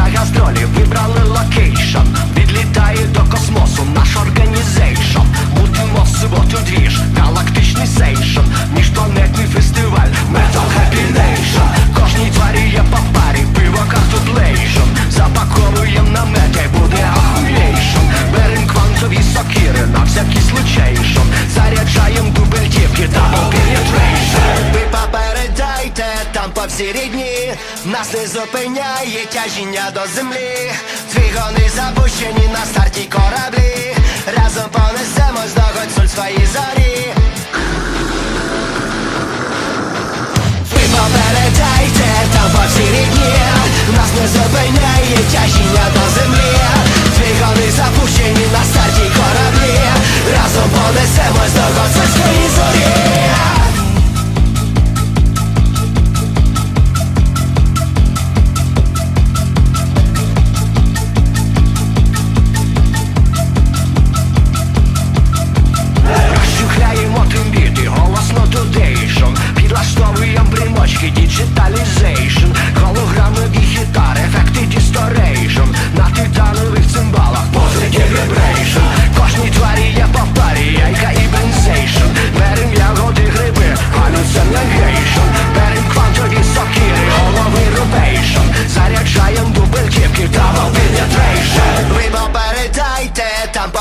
гастролі, вибрали локейшн. Відлітає до космосу наш організейшн. Мутимо в суботу двіж, галактичний сейшн. Міжпланетний фестиваль Metal Happy Nation. Кожній тварі є по парі, пиво картуплейшн Запаковуєм намети, буде ахуєйшн. Берем квантові сокири на всякий случайшн Заряджаєм penetration Ви попередайте, рідні Нас не зупиняє тяжіння до землі. Двигуни запущені на старті кораблі. Разом понесемось до гуцуль свої зорі. Ви попередайте, там по всій рідні Нас не зупиняє тяжіння до землі. Двигуни запущені на старті кораблі. Разом понесемось до гуцуль свої зорі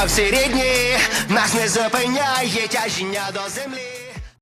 там рідні Нас не зупиняє тяжіння до землі